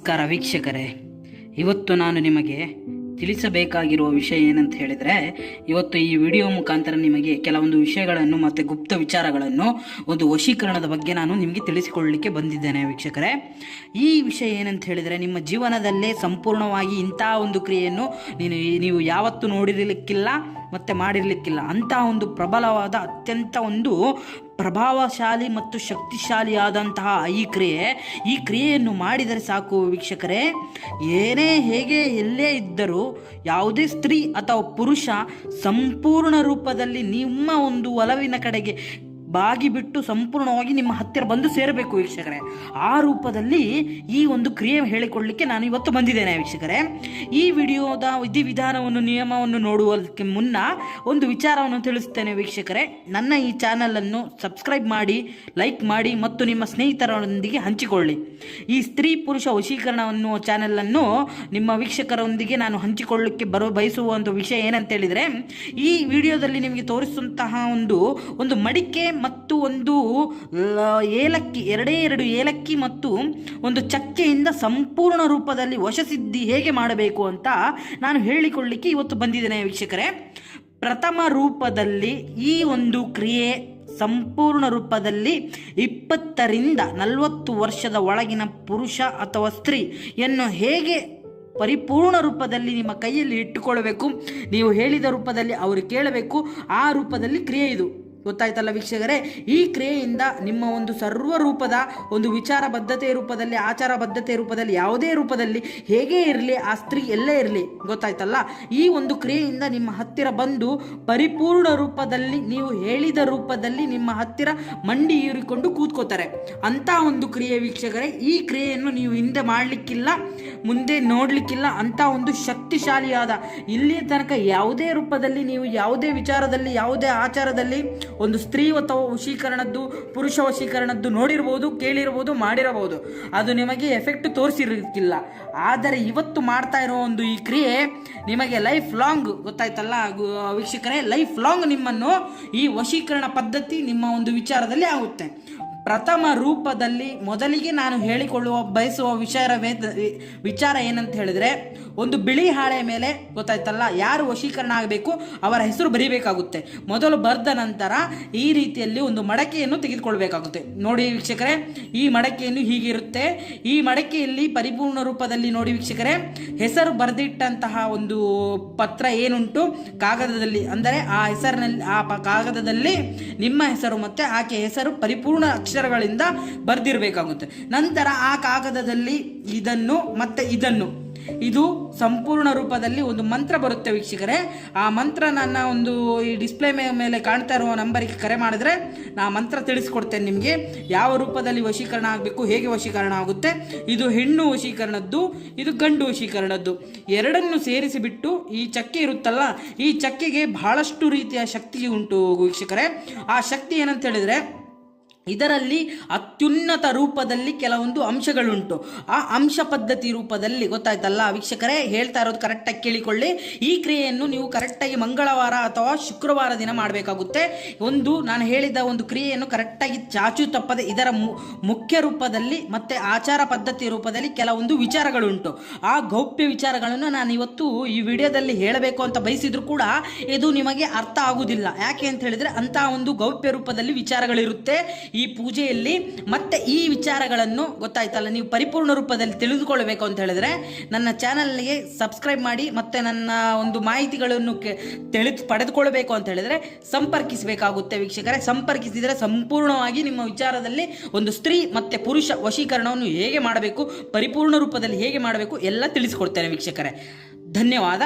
ನಮಸ್ಕಾರ ವೀಕ್ಷಕರೇ. ಇವತ್ತು ನಾನು ನಿಮಗೆ ತಿಳಿಸಬೇಕಾಗಿರುವ ವಿಷಯ ಏನಂತ ಹೇಳಿದರೆ, ಇವತ್ತು ಈ ವಿಡಿಯೋ ಮುಖಾಂತರ ನಿಮಗೆ ಕೆಲವೊಂದು ವಿಷಯಗಳನ್ನು ಮತ್ತು ಗುಪ್ತ ವಿಚಾರಗಳನ್ನು ಒಂದು ವಶೀಕರಣದ ಬಗ್ಗೆ ನಾನು ನಿಮಗೆ ತಿಳಿಸಿಕೊಳ್ಳಲಿಕ್ಕೆ ಬಂದಿದ್ದೇನೆ ವೀಕ್ಷಕರೇ. ಈ ವಿಷಯ ಏನಂತ ಹೇಳಿದರೆ, ನಿಮ್ಮ ಜೀವನದಲ್ಲೇ ಸಂಪೂರ್ಣವಾಗಿ ಇಂತಹ ಒಂದು ಕ್ರಿಯೆಯನ್ನು ನೀನು ನೀವು ಯಾವತ್ತೂ ನೋಡಿರಲಿಕ್ಕಿಲ್ಲ. ಮತ್ತು ಮಾಡಿರಲಿಕ್ಕಿಲ್ಲ. ಅಂತಹ ಒಂದು ಪ್ರಬಲವಾದ, ಅತ್ಯಂತ ಒಂದು ಪ್ರಭಾವಶಾಲಿ ಮತ್ತು ಶಕ್ತಿಶಾಲಿಯಾದಂತಹ ಈ ಕ್ರಿಯೆ. ಈ ಕ್ರಿಯೆಯನ್ನು ಮಾಡಿದರೆ ಸಾಕು ವೀಕ್ಷಕರೇ. ಏನೇ ಹೇಗೆ ಎಲ್ಲೇ ಇದ್ದರೂ ಯಾವುದೇ ಸ್ತ್ರೀ ಅಥವಾ ಪುರುಷ ಸಂಪೂರ್ಣ ರೂಪದಲ್ಲಿ ನಿಮ್ಮ ಒಂದು ಒಲವಿನ ಕಡೆಗೆ ಬಾಗಿ ಬಿಟ್ಟು ಸಂಪೂರ್ಣವಾಗಿ ನಿಮ್ಮ ಹತ್ತಿರ ಬಂದು ಸೇರಬೇಕು ವೀಕ್ಷಕರೇ. ಆ ರೂಪದಲ್ಲಿ ಈ ಒಂದು ಕ್ರಿಯೆ ಹೇಳಿಕೊಳ್ಳಲಿಕ್ಕೆ ನಾನು ಇವತ್ತು ಬಂದಿದ್ದೇನೆ ವೀಕ್ಷಕರೇ. ಈ ವಿಡಿಯೋದ ವಿಧಿವಿಧಾನವನ್ನು ನಿಯಮವನ್ನು ನೋಡುವುದಕ್ಕೆ ಮುನ್ನ ಒಂದು ವಿಚಾರವನ್ನು ತಿಳಿಸುತ್ತೇನೆ ವೀಕ್ಷಕರೇ. ನನ್ನ ಈ ಚಾನಲನ್ನು ಸಬ್ಸ್ಕ್ರೈಬ್ ಮಾಡಿ, ಲೈಕ್ ಮಾಡಿ ಮತ್ತು ನಿಮ್ಮ ಸ್ನೇಹಿತರೊಂದಿಗೆ ಹಂಚಿಕೊಳ್ಳಿ. ಈ ಸ್ತ್ರೀ ಪುರುಷ ವಶೀಕರಣ ಅನ್ನುವ ಚಾನಲನ್ನು ನಿಮ್ಮ ವೀಕ್ಷಕರೊಂದಿಗೆ ನಾನು ಹಂಚಿಕೊಳ್ಳಲಿಕ್ಕೆ ಬರೋ ಬಯಸುವ ಒಂದು ವಿಷಯ ಏನಂತ ಹೇಳಿದರೆ ಈ ವಿಡಿಯೋದಲ್ಲಿ ನಿಮಗೆ ತೋರಿಸುವಂತಹ ಒಂದು ಒಂದು ಮಡಿಕೆ ಮತ್ತು ಒಂದು ಏಲಕ್ಕಿ, ಎರಡೇ ಎರಡು ಏಲಕ್ಕಿ ಮತ್ತು ಒಂದು ಚಕ್ಕೆಯಿಂದ ಸಂಪೂರ್ಣ ರೂಪದಲ್ಲಿ ವಶಸಿದ್ಧಿ ಹೇಗೆ ಮಾಡಬೇಕು ಅಂತ ನಾನು ಹೇಳಿಕೊಳ್ಳಿಕ್ಕೆ ಇವತ್ತು ಬಂದಿದ್ದೇನೆ ವೀಕ್ಷಕರೇ. ಪ್ರಥಮ ರೂಪದಲ್ಲಿ ಈ ಒಂದು ಕ್ರಿಯೆ ಸಂಪೂರ್ಣ ರೂಪದಲ್ಲಿ ಇಪ್ಪತ್ತರಿಂದ ನಲವತ್ತು ವರ್ಷದ ಒಳಗಿನ ಪುರುಷ ಅಥವಾ ಸ್ತ್ರೀಯನ್ನು ಹೇಗೆ ಪರಿಪೂರ್ಣ ರೂಪದಲ್ಲಿ ನಿಮ್ಮ ಕೈಯಲ್ಲಿ ಇಟ್ಟುಕೊಳ್ಳಬೇಕು, ನೀವು ಹೇಳಿದ ರೂಪದಲ್ಲಿ ಅವರು ಕೇಳಬೇಕು, ಆ ರೂಪದಲ್ಲಿ ಕ್ರಿಯೆ ಇದು. ಗೊತ್ತಾಯ್ತಲ್ಲ ವೀಕ್ಷಕರೇ? ಈ ಕ್ರಿಯೆಯಿಂದ ನಿಮ್ಮ ಒಂದು ಸರ್ವ ರೂಪದ ಒಂದು ವಿಚಾರ ಬದ್ಧತೆ ರೂಪದಲ್ಲಿ ಆಚಾರ ಬದ್ಧತೆ ರೂಪದಲ್ಲಿ, ಯಾವುದೇ ರೂಪದಲ್ಲಿ ಹೇಗೆ ಇರಲಿ, ಆ ಸ್ತ್ರೀ ಎಲ್ಲೇ ಇರಲಿ, ಗೊತ್ತಾಯ್ತಲ್ಲ? ಈ ಒಂದು ಕ್ರಿಯೆಯಿಂದ ನಿಮ್ಮ ಹತ್ತಿರ ಬಂದು ಪರಿಪೂರ್ಣ ರೂಪದಲ್ಲಿ, ನೀವು ಹೇಳಿದ ರೂಪದಲ್ಲಿ ನಿಮ್ಮ ಹತ್ತಿರ ಮಂಡಿ ಹೀರಿಕೊಂಡು ಕೂತ್ಕೋತಾರೆ. ಅಂತ ಒಂದು ಕ್ರಿಯೆ ವೀಕ್ಷಕರೇ, ಈ ಕ್ರಿಯೆಯನ್ನು ನೀವು ಹಿಂದೆ ಮಾಡಲಿಕ್ಕಿಲ್ಲ, ಮುಂದೆ ನೋಡಲಿಕ್ಕಿಲ್ಲ ಅಂತ ಒಂದು ಶಕ್ತಿಶಾಲಿಯಾದ, ಇಲ್ಲಿಯ ತನಕ ಯಾವುದೇ ರೂಪದಲ್ಲಿ ನೀವು ಯಾವುದೇ ವಿಚಾರದಲ್ಲಿ, ಯಾವುದೇ ಆಚಾರದಲ್ಲಿ ಒಂದು ಸ್ತ್ರೀ ಅಥವಾ ವಶೀಕರಣದ್ದು, ಪುರುಷ ವಶೀಕರಣದ್ದು ನೋಡಿರ್ಬೋದು, ಕೇಳಿರ್ಬೋದು, ಮಾಡಿರಬಹುದು. ಅದು ನಿಮಗೆ ಎಫೆಕ್ಟ್ ತೋರಿಸಿರಕ್ಕಿಲ್ಲ ಆದರೆ ಇವತ್ತು ಮಾಡ್ತಾ ಇರೋ ಒಂದು ಈ ಕ್ರಿಯೆ ನಿಮಗೆ ಲೈಫ್ ಲಾಂಗ್ ಗೊತ್ತಾಯ್ತಲ್ಲ? ವೀಕ್ಷಕರೇ ಲೈಫ್ ಲಾಂಗ್ ನಿಮ್ಮನ್ನು ಈ ವಶೀಕರಣ ಪದ್ಧತಿ ನಿಮ್ಮ ಒಂದು ವಿಚಾರದಲ್ಲಿ ಆಗುತ್ತೆ. ಪ್ರಥಮ ರೂಪದಲ್ಲಿ ಮೊದಲಿಗೆ ನಾನು ಹೇಳಿಕೊಳ್ಳುವ, ಬಯಸುವ ವಿಚಾರವೇ ವಿಚಾರ ಏನಂತ ಹೇಳಿದ್ರೆ, ಒಂದು ಬಿಳಿ ಹಾಳೆ ಮೇಲೆ, ಗೊತ್ತಾಯ್ತಲ್ಲ, ಯಾರು ವಶೀಕರಣ ಆಗಬೇಕು, ಅವರ ಹೆಸರು ಬರೀಬೇಕಾಗುತ್ತೆ. ಮೊದಲು ಬರೆದ ನಂತರ ಈ ರೀತಿಯಲ್ಲಿ ಒಂದು ಮಡಕೆಯನ್ನು ತೆಗೆದುಕೊಳ್ಬೇಕಾಗುತ್ತೆ. ನೋಡಿ ವೀಕ್ಷಕರೇ, ಈ ಮಡಕೆಯನ್ನು ಹೀಗಿರುತ್ತೆ. ಈ ಮಡಕೆಯಲ್ಲಿ ಪರಿಪೂರ್ಣ ರೂಪದಲ್ಲಿ ನೋಡಿ ವೀಕ್ಷಕರೇ, ಹೆಸರು ಬರೆದಿಟ್ಟಂತಹ ಒಂದು ಪತ್ರ ಏನುಂಟು? ಕಾಗದದಲ್ಲಿ, ಅಂದರೆ ಆ ಹೆಸರಿನಲ್ಲಿ, ಆ ಕಾಗದದಲ್ಲಿ ನಿಮ್ಮ ಹೆಸರು ಮತ್ತು ಆಕೆ ಹೆಸರು ಪರಿಪೂರ್ಣ ಅಕ್ಷರಗಳಿಂದ ಬರೆದಿರಬೇಕಾಗುತ್ತೆ. ನಂತರ ಆ ಕಾಗದದಲ್ಲಿ ಇದನ್ನು ಮತ್ತೆ ಇದನ್ನು. ಇದು ಸಂಪೂರ್ಣ ರೂಪದಲ್ಲಿ ಒಂದು ಮಂತ್ರ ಬರುತ್ತೆ ವೀಕ್ಷಕರೇ. ಆ ಮಂತ್ರ ನನ್ನ ಒಂದು ಈ ಡಿಸ್ಪ್ಲೇ ಮೇಲೆ ಕಾಣ್ತಾ ಇರುವ ನಂಬರಿಗೆ ಕರೆ ಮಾಡಿದ್ರೆ ನಾ ಮಂತ್ರ ತಿಳಿಸ್ಕೊಡ್ತೇನೆ ನಿಮಗೆ. ಯಾವ ರೂಪದಲ್ಲಿ ವಶೀಕರಣ ಆಗಬೇಕು, ಹೇಗೆ ವಶೀಕರಣ ಆಗುತ್ತೆ. ಇದು ಹೆಣ್ಣು ವಶೀಕರಣದ್ದು, ಇದು ಗಂಡು ವಶೀಕರಣದ್ದು. ಎರಡನ್ನು ಸೇರಿಸಿಬಿಟ್ಟು ಈ ಚಕ್ಕೆ ಇರುತ್ತಲ್ಲ, ಈ ಚಕ್ಕೆಗೆ ಬಹಳಷ್ಟು ರೀತಿಯ ಶಕ್ತಿ ಉಂಟು ವೀಕ್ಷಕರೇ. ಆ ಶಕ್ತಿ ಏನಂತ ಹೇಳಿದ್ರೆ ಇದರಲ್ಲಿ ಅತ್ಯುನ್ನತ ರೂಪದಲ್ಲಿ ಕೆಲವೊಂದು ಅಂಶಗಳುಂಟು. ಆ ಅಂಶ ಪದ್ಧತಿ ರೂಪದಲ್ಲಿ ಗೊತ್ತಾಯ್ತಲ್ಲ ವೀಕ್ಷಕರೇ? ಹೇಳ್ತಾ ಇರೋದು ಕರೆಕ್ಟಾಗಿ ಕೇಳಿಕೊಳ್ಳಿ. ಈ ಕ್ರಿಯೆಯನ್ನು ನೀವು ಕರೆಕ್ಟಾಗಿ ಮಂಗಳವಾರ ಅಥವಾ ಶುಕ್ರವಾರ ದಿನ ಮಾಡಬೇಕಾಗುತ್ತೆ. ಒಂದು ನಾನು ಹೇಳಿದ ಒಂದು ಕ್ರಿಯೆಯನ್ನು ಕರೆಕ್ಟಾಗಿ ಚಾಚು ತಪ್ಪದೆ ಇದರ ಮುಖ್ಯ ರೂಪದಲ್ಲಿ ಮತ್ತು ಆಚಾರ ಪದ್ಧತಿ ರೂಪದಲ್ಲಿ ಕೆಲವೊಂದು ವಿಚಾರಗಳುಂಟು. ಆ ಗೌಪ್ಯ ವಿಚಾರಗಳನ್ನು ನಾನು ಇವತ್ತು ಈ ವಿಡಿಯೋದಲ್ಲಿ ಹೇಳಬೇಕು ಅಂತ ಬಯಸಿದ್ರು ಕೂಡ ಇದು ನಿಮಗೆ ಅರ್ಥ ಆಗುವುದಿಲ್ಲ ಯಾಕೆ ಅಂತ ಹೇಳಿದರೆ ಅಂತಹ ಒಂದು ಗೌಪ್ಯ ರೂಪದಲ್ಲಿ ವಿಚಾರಗಳಿರುತ್ತೆ. ಈ ಪೂಜೆಯಲ್ಲಿ ಮತ್ತೆ ಈ ವಿಚಾರಗಳನ್ನು ಗೊತ್ತಾಯ್ತಲ್ಲ, ನೀವು ಪರಿಪೂರ್ಣ ರೂಪದಲ್ಲಿ ತಿಳಿದುಕೊಳ್ಬೇಕು ಅಂತ ಹೇಳಿದ್ರೆ ನನ್ನ ಚಾನಲ್ಗೆ ಸಬ್ಸ್ಕ್ರೈಬ್ ಮಾಡಿ ಮತ್ತೆ ನನ್ನ ಒಂದು ಮಾಹಿತಿಗಳನ್ನು ತಿಳಿದು ಪಡೆದುಕೊಳ್ಬೇಕು ಅಂತ ಹೇಳಿದ್ರೆ ಸಂಪರ್ಕಿಸಬೇಕಾಗುತ್ತೆ ವೀಕ್ಷಕರೇ. ಸಂಪರ್ಕಿಸಿದರೆ ಸಂಪೂರ್ಣವಾಗಿ ನಿಮ್ಮ ವಿಚಾರದಲ್ಲಿ ಒಂದು ಸ್ತ್ರೀ ಮತ್ತೆ ಪುರುಷ ವಶೀಕರಣವನ್ನು ಹೇಗೆ ಮಾಡಬೇಕು, ಪರಿಪೂರ್ಣ ರೂಪದಲ್ಲಿ ಹೇಗೆ ಮಾಡಬೇಕು ಎಲ್ಲ ತಿಳಿಸಿಕೊಡ್ತೇನೆ ವೀಕ್ಷಕರೇ. ಧನ್ಯವಾದ.